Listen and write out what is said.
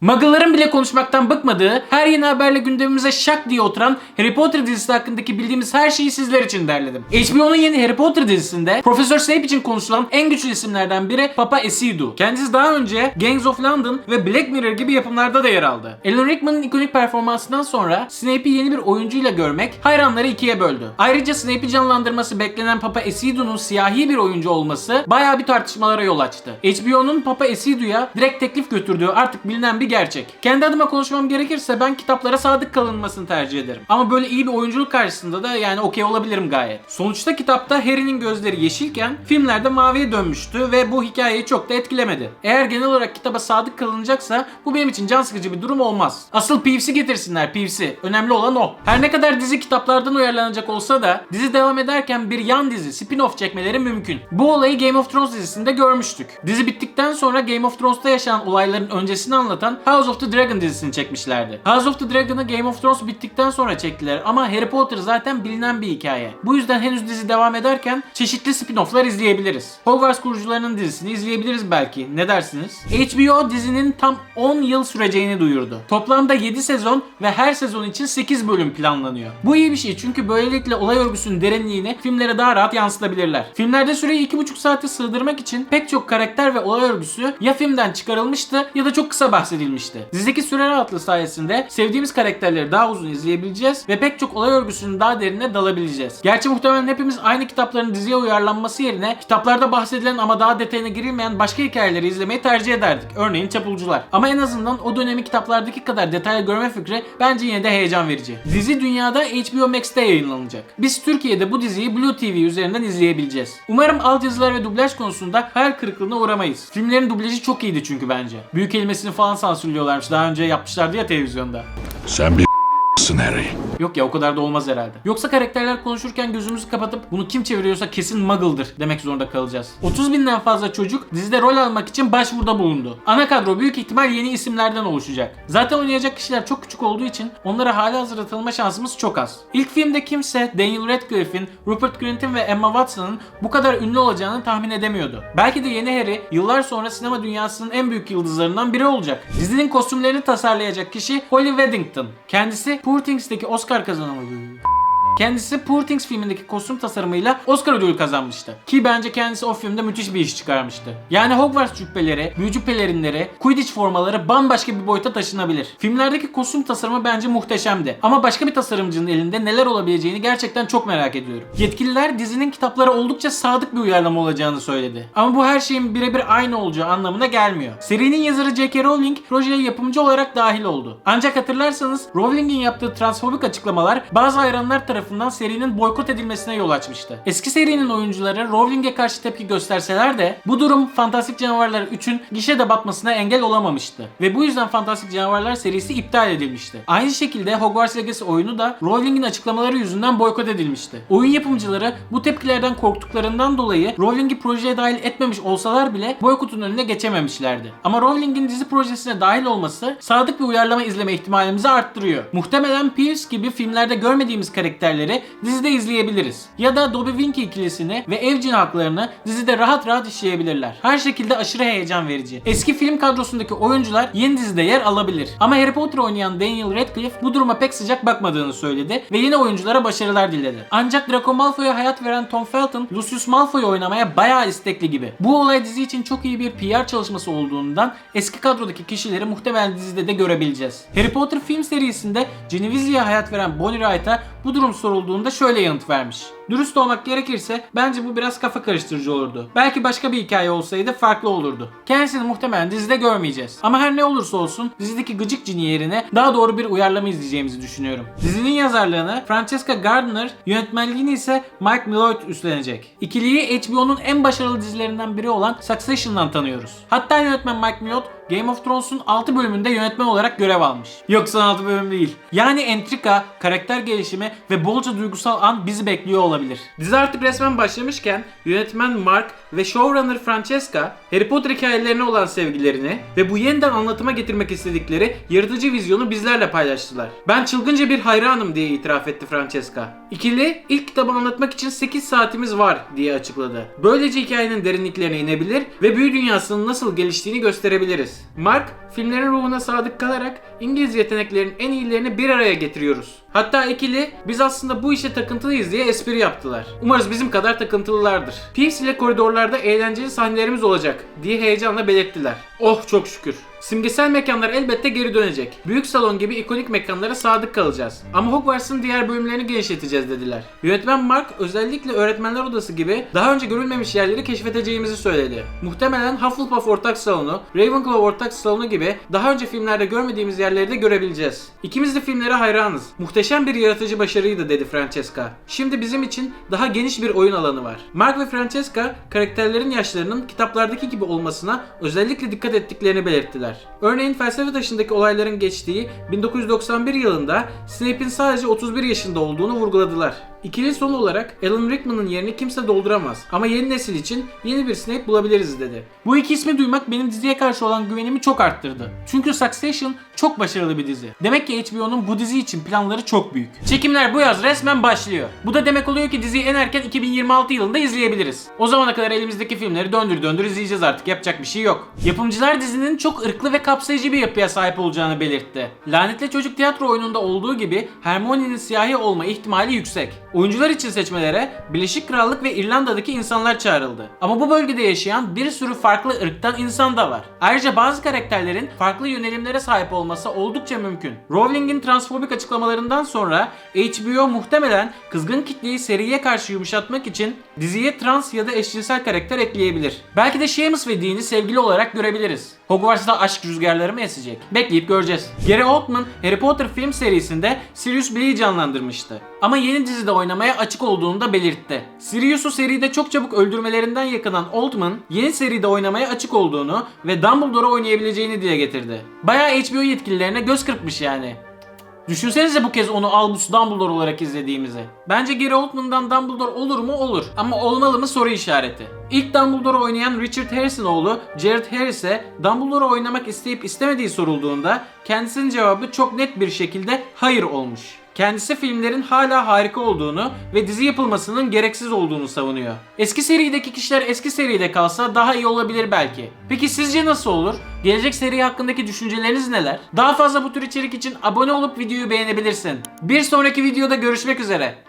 Muggle'ların bile konuşmaktan bıkmadığı, her yeni haberle gündemimize şak diye oturan Harry Potter dizisi hakkındaki bildiğimiz her şeyi sizler için derledim. HBO'nun yeni Harry Potter dizisinde Profesör Snape için konuşulan en güçlü isimlerden biri Papa Esidu. Kendisi daha önce Gangs of London ve Black Mirror gibi yapımlarda da yer aldı. Alan Rickman'ın ikonik performansından sonra Snape'i yeni bir oyuncuyla görmek hayranları ikiye böldü. Ayrıca Snape'i canlandırması beklenen Papa Esidu'nun siyahi bir oyuncu olması bayağı bir tartışmalara yol açtı. HBO'nun Papa Esidu'ya direkt teklif götürdüğü artık bilinen bir gerçek. Kendi adıma konuşmam gerekirse ben kitaplara sadık kalınmasını tercih ederim. Ama böyle iyi bir oyunculuk karşısında da yani okey olabilirim gayet. Sonuçta kitapta Harry'nin gözleri yeşilken filmlerde maviye dönmüştü ve bu hikayeyi çok da etkilemedi. Eğer genel olarak kitaba sadık kalınacaksa bu benim için can sıkıcı bir durum olmaz. Asıl Peeves'i getirsinler Peeves'i. Önemli olan o. Her ne kadar dizi kitaplardan uyarlanacak olsa da dizi devam ederken bir yan dizi spin-off çekmeleri mümkün. Bu olayı Game of Thrones dizisinde görmüştük. Dizi bittikten sonra Game of Thrones'ta yaşanan olayların öncesini anlatan House of the Dragon dizisini çekmişlerdi. House of the Dragon'ı Game of Thrones bittikten sonra çektiler ama Harry Potter zaten bilinen bir hikaye. Bu yüzden henüz dizi devam ederken çeşitli spin-off'lar izleyebiliriz. Hogwarts kurucularının dizisini izleyebiliriz belki. Ne dersiniz? HBO dizinin tam 10 yıl süreceğini duyurdu. Toplamda 7 sezon ve her sezon için 8 bölüm planlanıyor. Bu iyi bir şey çünkü böylelikle olay örgüsünün derinliğini filmlere daha rahat yansıtabilirler. Filmlerde süreyi 2,5 saate sığdırmak için pek çok karakter ve olay örgüsü ya filmden çıkarılmıştı ya da çok kısa bahsedilmişti. Dizideki süre rahatlığı sayesinde sevdiğimiz karakterleri daha uzun izleyebileceğiz ve pek çok olay örgüsünün daha derine dalabileceğiz. Gerçi muhtemelen hepimiz aynı kitapların diziye uyarlanması yerine kitaplarda bahsedilen ama daha detayına girilmeyen başka hikayeleri izlemeyi tercih ederdik. Örneğin Çapulcular. Ama en azından o dönemi kitaplardaki kadar detaylı görme fikri bence yine de heyecan verici. Dizi dünyada HBO Max'te yayınlanacak. Biz Türkiye'de bu diziyi Blue TV üzerinden izleyebileceğiz. Umarım altyazılar ve dublaj konusunda hayal kırıklığına uğramayız. Filmlerin dublajı çok iyiydi çünkü bence. Büyük kelimesini falan sansürlüyorlarmış. Daha önce yapmışlardı ya televizyonda. Sen bir s**sın Harry. Yok ya o kadar da olmaz herhalde. Yoksa karakterler konuşurken gözümüzü kapatıp bunu kim çeviriyorsa kesin muggle'dır demek zorunda kalacağız. 30 binden fazla çocuk dizide rol almak için başvuruda bulundu. Ana kadro büyük ihtimal yeni isimlerden oluşacak. Zaten oynayacak kişiler çok küçük olduğu için onlara hala hazır tanıma şansımız çok az. İlk filmde kimse Daniel Radcliffe'in, Rupert Grint'in ve Emma Watson'ın bu kadar ünlü olacağını tahmin edemiyordu. Belki de yeni Harry yıllar sonra sinema dünyasının en büyük yıldızlarından biri olacak. Dizinin kostümlerini tasarlayacak kişi Holly Weddington. Kendisi Poor Things'teki Oscar kazanamadı. Kendisi Poor Things filmindeki kostüm tasarımıyla Oscar ödülü kazanmıştı. Ki bence kendisi o filmde müthiş bir iş çıkarmıştı. Yani Hogwarts cübbeleri, büyücü pelerinleri, Quidditch formaları bambaşka bir boyuta taşınabilir. Filmlerdeki kostüm tasarımı bence muhteşemdi. Ama başka bir tasarımcının elinde neler olabileceğini gerçekten çok merak ediyorum. Yetkililer dizinin kitaplara oldukça sadık bir uyarlama olacağını söyledi. Ama bu her şeyin birebir aynı olacağı anlamına gelmiyor. Serinin yazarı J.K. Rowling projeye yapımcı olarak dahil oldu. Ancak hatırlarsanız Rowling'in yaptığı transfobik açıklamalar bazı hayranlar tarafından serinin boykot edilmesine yol açmıştı. Eski serinin oyuncuları Rowling'e karşı tepki gösterseler de bu durum Fantastik Canavarlar 3'ün gişede batmasına engel olamamıştı. Ve bu yüzden Fantastik Canavarlar serisi iptal edilmişti. Aynı şekilde Hogwarts Legacy oyunu da Rowling'in açıklamaları yüzünden boykot edilmişti. Oyun yapımcıları bu tepkilerden korktuklarından dolayı Rowling'i projeye dahil etmemiş olsalar bile boykotun önüne geçememişlerdi. Ama Rowling'in dizi projesine dahil olması sadık bir uyarlama izleme ihtimalimizi arttırıyor. Muhtemelen Pierce gibi filmlerde görmediğimiz karakterleri dizide izleyebiliriz. Ya da Dobby Winky ikilisini ve ev haklarını dizide rahat rahat işleyebilirler. Her şekilde aşırı heyecan verici. Eski film kadrosundaki oyuncular yeni dizide yer alabilir. Ama Harry Potter oynayan Daniel Radcliffe bu duruma pek sıcak bakmadığını söyledi ve yeni oyunculara başarılar diledi. Ancak Draco Malfoy'a hayat veren Tom Felton, Lucius Malfoy'u oynamaya bayağı istekli gibi. Bu olay dizi için çok iyi bir PR çalışması olduğundan eski kadrodaki kişileri muhtemelen dizide de görebileceğiz. Harry Potter film serisinde Genevieve'ye hayat veren Bonnie Wright'a bu durum sorulduğunda şöyle yanıt vermiş. Dürüst olmak gerekirse bence bu biraz kafa karıştırıcı olurdu. Belki başka bir hikaye olsaydı farklı olurdu. Kendisini muhtemelen dizide görmeyeceğiz. Ama her ne olursa olsun dizideki gıcık cini yerine daha doğru bir uyarlama izleyeceğimizi düşünüyorum. Dizinin yazarlığını Francesca Gardner, yönetmenliğini ise Mike Millard üstlenecek. İkiliyi HBO'nun en başarılı dizilerinden biri olan Succession'dan tanıyoruz. Hatta yönetmen Mike Millard Game of Thrones'un 6 bölümünde yönetmen olarak görev almış. Yok son 6 bölüm değil. Yani entrika, karakter gelişimi ve bolca duygusal an bizi bekliyor olabilir. Olabilir. Dizi artık resmen başlamışken yönetmen Mark ve showrunner Francesca Harry Potter hikayelerine olan sevgilerini ve bu yeniden anlatıma getirmek istedikleri yaratıcı vizyonu bizlerle paylaştılar. Ben çılgınca bir hayranım diye itiraf etti Francesca. İkili ilk kitabı anlatmak için 8 saatimiz var diye açıkladı. Böylece hikayenin derinliklerine inebilir ve büyü dünyasının nasıl geliştiğini gösterebiliriz. Mark, filmlerin ruhuna sadık kalarak İngiliz yeteneklerin en iyilerini bir araya getiriyoruz. Hatta ikili biz aslında bu işe takıntılıyız diye espri yaptılar. Umarız bizim kadar takıntılılardır. Peeves ile koridorlarda eğlenceli sahnelerimiz olacak diye heyecanla belirttiler. Oh çok şükür. Simgesel mekanlar elbette geri dönecek. Büyük salon gibi ikonik mekanlara sadık kalacağız. Ama Hogwarts'ın diğer bölümlerini genişleteceğiz dediler. Yönetmen Mark özellikle öğretmenler odası gibi daha önce görülmemiş yerleri keşfedeceğimizi söyledi. Muhtemelen Hufflepuff ortak salonu, Ravenclaw ortak salonu gibi daha önce filmlerde görmediğimiz yerleri de görebileceğiz. İkimiz de filmlere hayranız. Muhteşem bir yaratıcı başarıydı dedi Francesca. Şimdi bizim için daha geniş bir oyun alanı var. Mark ve Francesca karakterlerin yaşlarının kitaplardaki gibi olmasına özellikle dikkat ettiklerini belirttiler. Örneğin felsefe taşındaki olayların geçtiği 1991 yılında Snape'in sadece 31 yaşında olduğunu vurguladılar. İkili son olarak Alan Rickman'ın yerini kimse dolduramaz ama yeni nesil için yeni bir Snape bulabiliriz dedi. Bu iki ismi duymak benim diziye karşı olan güvenimi çok arttırdı. Çünkü Succession çok başarılı bir dizi. Demek ki HBO'nun bu dizi için planları çok büyük. Çekimler bu yaz resmen başlıyor. Bu da demek oluyor ki diziyi en erken 2026 yılında izleyebiliriz. O zamana kadar elimizdeki filmleri döndür döndür izleyeceğiz artık. Yapacak bir şey yok. Yapımcılar dizinin çok ırklı ve kapsayıcı bir yapıya sahip olacağını belirtti. Lanetli Çocuk tiyatro oyununda olduğu gibi Hermione'nin siyahi olma ihtimali yüksek. Oyuncular için seçmelere Birleşik Krallık ve İrlanda'daki insanlar çağrıldı. Ama bu bölgede yaşayan bir sürü farklı ırktan insan da var. Ayrıca bazı karakterlerin farklı yönelimlere sahip olması oldukça mümkün. Rowling'in transfobik açıklamalarından sonra HBO muhtemelen kızgın kitleyi seriye karşı yumuşatmak için diziye trans ya da eşcinsel karakter ekleyebilir. Belki de Seamus ve Dean'i sevgili olarak görebiliriz. Hogwarts'ta aşk rüzgarları mı esecek? Bekleyip göreceğiz. Gary Oldman Harry Potter film serisinde Sirius Black'i canlandırmıştı. Ama yeni dizide oynamaya açık olduğunu da belirtti. Sirius'u seride çok çabuk öldürmelerinden yakınan Oldman, yeni seride oynamaya açık olduğunu ve Dumbledore'u oynayabileceğini dile getirdi. Bayağı HBO yetkililerine göz kırpmış yani. Düşünsenize bu kez onu Albus Dumbledore olarak izlediğimizi. Bence Gary Oldman'dan Dumbledore olur mu? Olur. Ama olmalı mı soru işareti. İlk Dumbledore'u oynayan Richard Harris'in oğlu Jared Harris'e Dumbledore'u oynamak isteyip istemediği sorulduğunda kendisinin cevabı çok net bir şekilde hayır olmuş. Kendisi filmlerin hala harika olduğunu ve dizi yapılmasının gereksiz olduğunu savunuyor. Eski serideki kişiler eski seride kalsa daha iyi olabilir belki. Peki sizce nasıl olur? Gelecek seri hakkındaki düşünceleriniz neler? Daha fazla bu tür içerik için abone olup videoyu beğenebilirsin. Bir sonraki videoda görüşmek üzere.